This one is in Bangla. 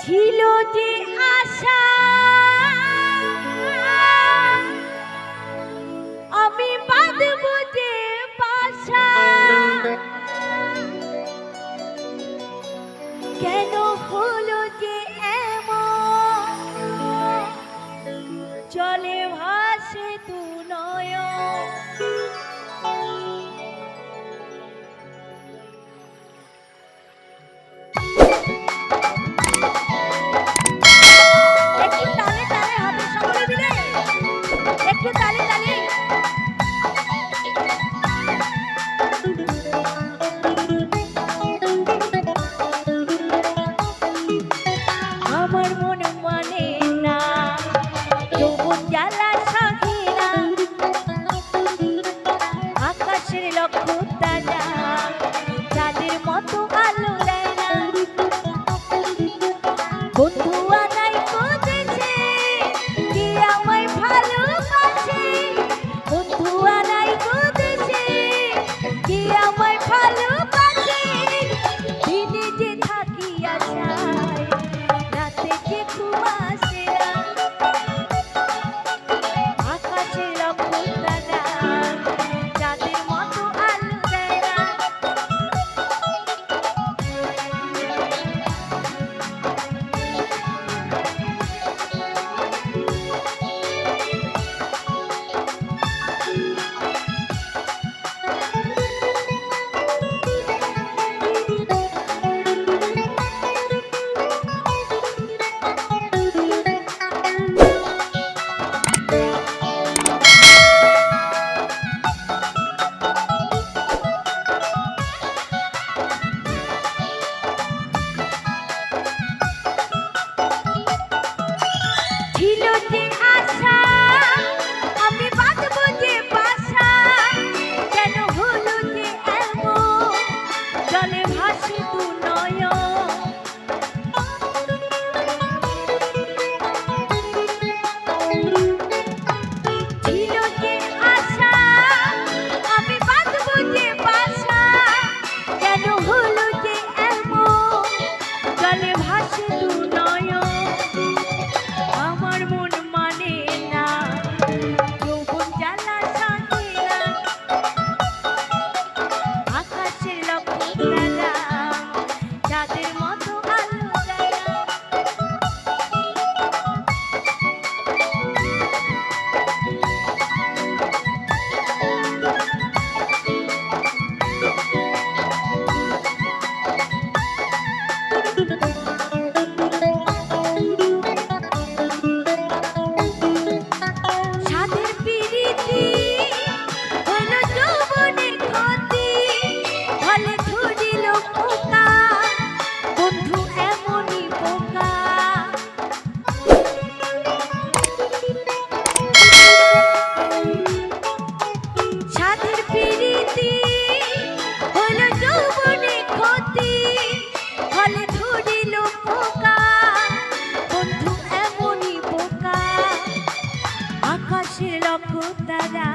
ছিল যে আশা। আমি বাঁধব যে বাসা। কেন হল Rádio do আকাশের লক্ষ তারা